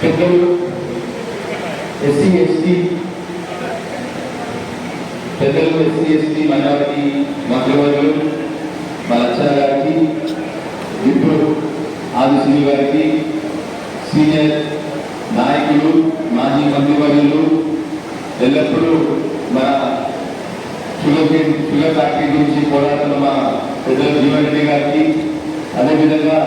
పెద్దలు SC ST పెద్దలు SC ST minority మంత్రివర్యులు మా లక్షణ గారికి ఇప్పుడు ఆది గారికి సీనియర్ నాయకులు మాజీ మంత్రివర్యులు ఎల్లప్పుడూ మన షుగర్ కేన్ షుగర్ ఫ్యాక్టరీ గురించి పోరాడుతున్న మా పెద్దలు జీవన్ రెడ్డి గారికి అదేవిధంగా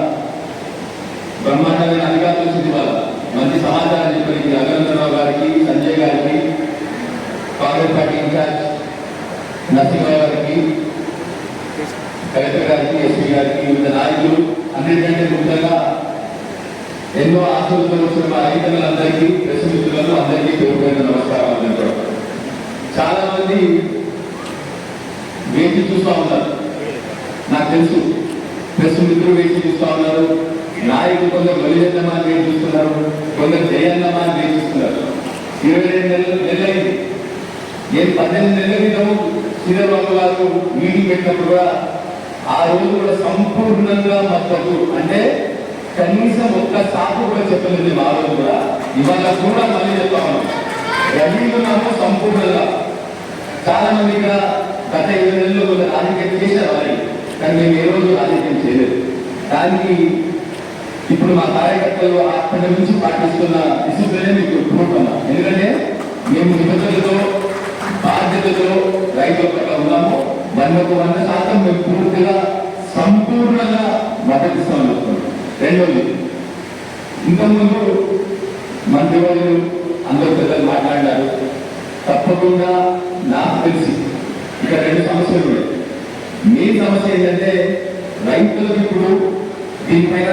బ్రహ్మాండమైన అధికారులు సిద్ధి వాళ్ళు మంచి సమాచారం చెప్పడానికి రఘునందనరావు గారికి సంజయ్ గారికి కాంగ్రెస్ పార్టీ ఇన్ఛార్జ్ నరసింహరావు గారికి కలెక్టర్ గారికి ఎస్పీ గారికి వివిధ నాయకులు అన్నిటికంటే ముఖ్యంగా ఎన్నో ఆశలతో వచ్చిన మా రైతులందరికీ ప్రెస్ అందరికీ పేరు నమస్కారం నమస్కారాలు చాలా మంది వేచి చూస్తూ ఉన్నారు. నాకు తెలుసు. ప్రెస్ మిత్రులు వేచి చూస్తూ ఉన్నారు. నాయకులు కొందరు బలిజన్నమా అని చూస్తున్నారు కొందరు జయన్నమా అని చూస్తున్నారు. ఇరవై రెండు నెలలు నెలలైంది నేను పద్దెనిమిది నెలల క్రితం శ్రీధర్బాబు గారు మీటింగ్ పెట్టినప్పుడు కూడా ఆ రోజు కూడా సంపూర్ణంగా మద్దతు అంటే కనీసం ఒక్క సాకు కూడా చెప్పలేదు మా రోజు కూడా. ఇవాళ కూడా మళ్ళీ చెప్తాము రవీంద్రనాథ్ సంపూర్ణంగా. చాలా మంది ఇక్కడ గత ఇరవై నెలల్లో కొంత రాజకీయం చేశారు వారి కానీ మేము ఏ రోజు రాజకీయం చేయలేదు. దానికి ఇప్పుడు మా కార్యకర్తలు అక్కడి నుంచి పాటిస్తున్న డిసిప్లిన్ మీకు ప్రూఫ్ ఎందుకంటే మేము నిబంధనలతో బాధ్యతతో రైతుల పట్ల ఉన్నాము. వందకు వంద శాతం మేము పూర్తిగా సంపూర్ణంగా మద్దతు చెప్తున్నాం. రెండోది ఇంతకుముందు మంత్రివర్యులు అందరూ పెద్దలు మాట్లాడినారు. తప్పకుండా నాకు తెలిసి. ఇక రెండు సమస్యలు ఉన్నాయి. మీ సమస్య ఏంటంటే రైతులకు ఇప్పుడు దీనిపైన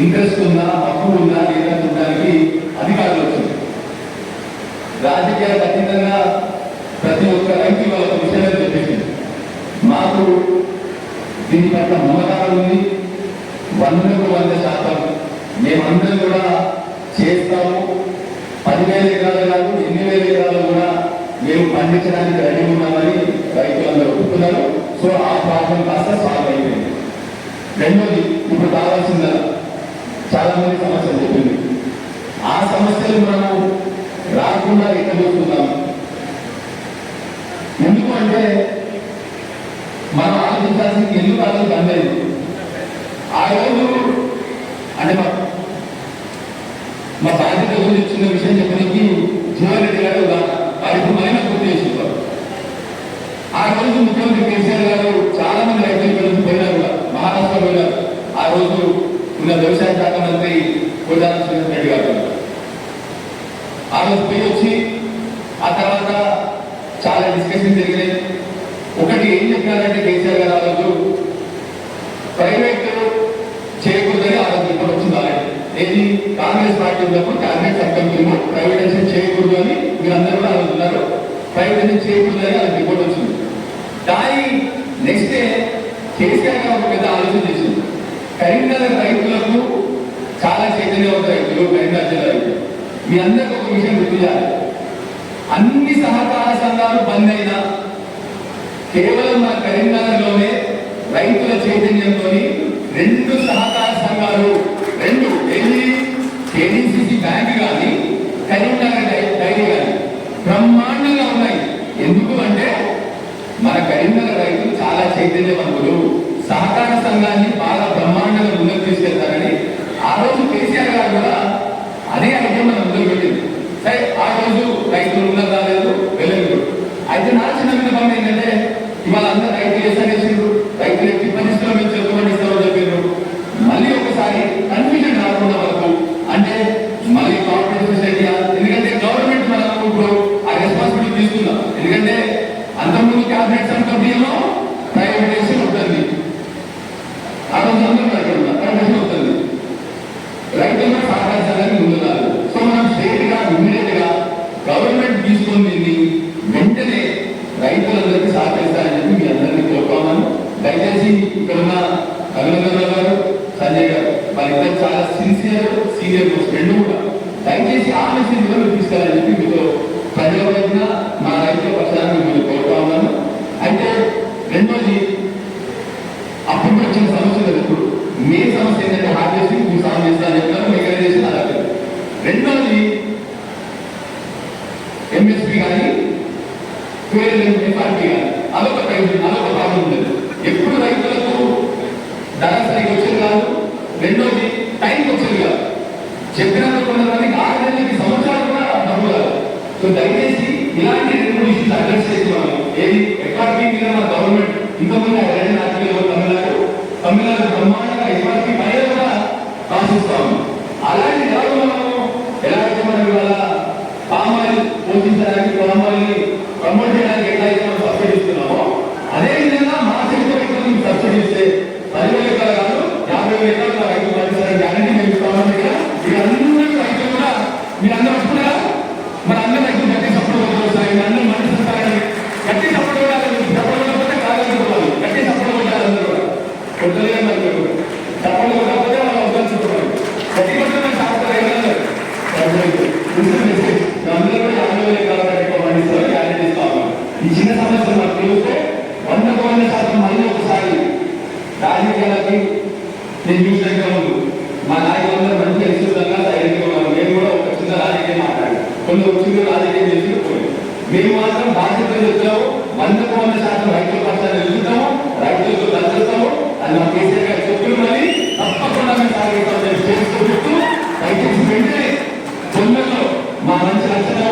ఇంట్రెస్ట్ ఉందా హక్కు ఉందా లేదా చూడడానికి అధికారులు వచ్చింది. రాజకీయాలకు అతీతంగా ప్రతి ఒక్క రైతు వాళ్ళ విషయాలు చెప్పేసింది. మాకు దీని పట్ల మమకారం ఉంది. వందకు వంద శాతం మేమందరం కూడా చేస్తాము. పదివేల ఎకరాలు కాదు ఎన్ని వేల ఎకరాలు కూడా మేము పండించడానికి రెడీ ఉన్నామని రైతులందరూ ఒప్పుకున్నారు. సో ఆ ప్రాబ్లం కాస్త సాల్వ్ అయిపోయింది. రెండోది ఇప్పుడు కావాల్సిందా చాలా మంది సమస్యలు చెప్పింది. ఆ సమస్యలు మనము రాకుండా ఎక్కడ చూస్తున్నాం ఎందుకు అంటే మనం ఆలోచించాల్సింది ఎందుకు కాలం బంద్ ఆ రోజు అంటే మా మా గురించి చిన్న విషయం చెప్పడానికి జీవన్ రెడ్డి గారు వారికి మహిళ గుర్తు చేసేవారు. ఆ రోజు ముఖ్యమంత్రి కేసీఆర్ గారు చాలా మంది రైతులు పోయినారు మహారాష్ట్ర పోయినారు. ఆ రోజు నిన్న వ్యవసాయ శాఖ మంత్రి కోదాన శ్రీధర్ రెడ్డి గారు. ఆ పోయి వచ్చి ఆ తర్వాత చాలా డిస్కషన్ జరిగినాయి. ఒకటి ఏం చెప్పారంటే కేసీఆర్ గారు ఆ రోజు ప్రైవేట్ చేయకూడదని ఆ రోజు రిపోర్ట్ వచ్చింది ఏది? కాంగ్రెస్ పార్టీ ఉన్నప్పుడు క్యాబినెట్ సబ్ ప్రైవేటైజేషన్ చేయకూడదు అని మీరందరూ కూడా అనుకున్నారు ప్రైవేటైజేషన్ చేయకూడదు అని అది రిపోర్ట్ వచ్చింది. దాని కరీంనగర్ రైతులకు చాలా చైతన్యవంత రైతులు కరీంనగర్ జిల్లా రైతులు మీ అందరికీ ఒక విషయం గుర్తు చేయాలి. అన్ని సహకార సంఘాలు బంద్ అయినా కేవలం మన కరీంనగర్లోనే రైతుల చైతన్యంతో రెండు సహకార సంఘాలు రెండు ఢిల్లీ కేడీసీసీ బ్యాంక్ కానీ కరీంనగర్ డైరీ కానీ బ్రహ్మాండంగా ఉన్నాయి. ఎందుకు అంటే మన కరీంనగర్ రైతులు చాలా చైతన్యవంతులు. సహకార సంఘాన్ని బాగా బ్రహ్మాండంగా ముందుకు తీసుకెళ్తారని ఆ రోజు కేసీఆర్ గారు కూడా అదే ఐడియా మనం ముందుకు పెట్టింది. సరే ఆ రోజు రైతులు ఉన్నారు రాలేదు వెళ్ళలేదు. అయితే నా చిన్న విన్నపం ఏంటంటే ఇవాళ అందరూ రైతులు చేసారు రైతులు ఎట్టి పరిస్థితుల్లో మేము చెప్పుకోండి ఇస్తామని చెప్పారు మళ్ళీ ఒకసారి కన్ఫ్యూజన్ రాకుండా వరకు అంటే మళ్ళీ కార్పొరేట్ ఏరియా ఎందుకంటే గవర్నమెంట్ మనకు ఇప్పుడు ఆ రెస్పాన్సిబిలిటీ తీసుకుందాం. ఎందుకంటే అంతకుముందు క్యాబినెట్ సబ్ కమిటీలో ప్రైవేటైజేషన్ ఉంటుంది ఆ రోజు అందరూ అక్కడ ఉన్నారు ప్రైవేటైజేషన్ ఉంటుంది రైతులు సహకార సంఘానికి ముందున్నారు సో మనం స్టేట్గా ఇమ్మీడియట్గా గవర్నమెంట్ దీన్ని వెంటనే రైతులందరికీ సహకరిస్తారని చెప్పి మీ అందరినీ కోరుకోమను దయచేసి ఇక్కడ ఉన్న రఘునందన్ గారు సంజయ్ గారు వాళ్ళిద్దరు చాలా సిన్సియర్ సీనియర్ మోస్ట్ రెండు కూడా. దయచేసి ఆ మెసేజ్ కూడా తీసుకెళ్ళాలని చెప్పి మీతో ప్రజల వైపున మా రైతుల పక్షాన్ని మీరు కోరుతా ఉన్నాను అయితే రెండోది అప్పుడు వచ్చిన సమస్య లేదు ఇప్పుడు మీ సమస్య ఏంటంటే హార్వెస్టింగ్ మీరు సాల్వ్ చేస్తారని చెప్పినారు మెకనైజేషన్ అలాగే రెండోది టైం వచ్చింది కాదు చెప్పినందుకు కొంతమందికి ఆరు నెలలకి సంవత్సరాలు కూడా డబ్బు కాదు. సో దయచేసి ఇలాంటి రెండు విషయాలు అడ్రస్ చేసుకోవాలి. ఏది? ఎఫ్ఆర్పి మీద మన గవర్నమెంట్ ఇంతకుముందు రెండు రాజకీయాలు అద్భుతమైన శాతం మళ్ళీ ఒకసారి. రాజకీయాలకి నేను చూసిన ముందు మా నాయకులందరూ మంచి తెలుసు సైలెంట్గా ఉన్నాం నేను కూడా ఒక చిన్న రాజకీయం మాట్లాడి కొన్ని వచ్చిందో రాజకీయం చేసుకుపోయి మేము మాత్రం బాధ్యత వచ్చావు వందకు వంద శాతం రైతుల పక్షాన్ని ఎదుగుతాము. రైతులకు దద్దతాము అని మా కేసీఆర్ గారు చెప్పిన మళ్ళీ తప్పకుండా మేము సాగిస్తాం చేస్తూ రైతులకు వెంటనే మా మంచి లక్షణాలు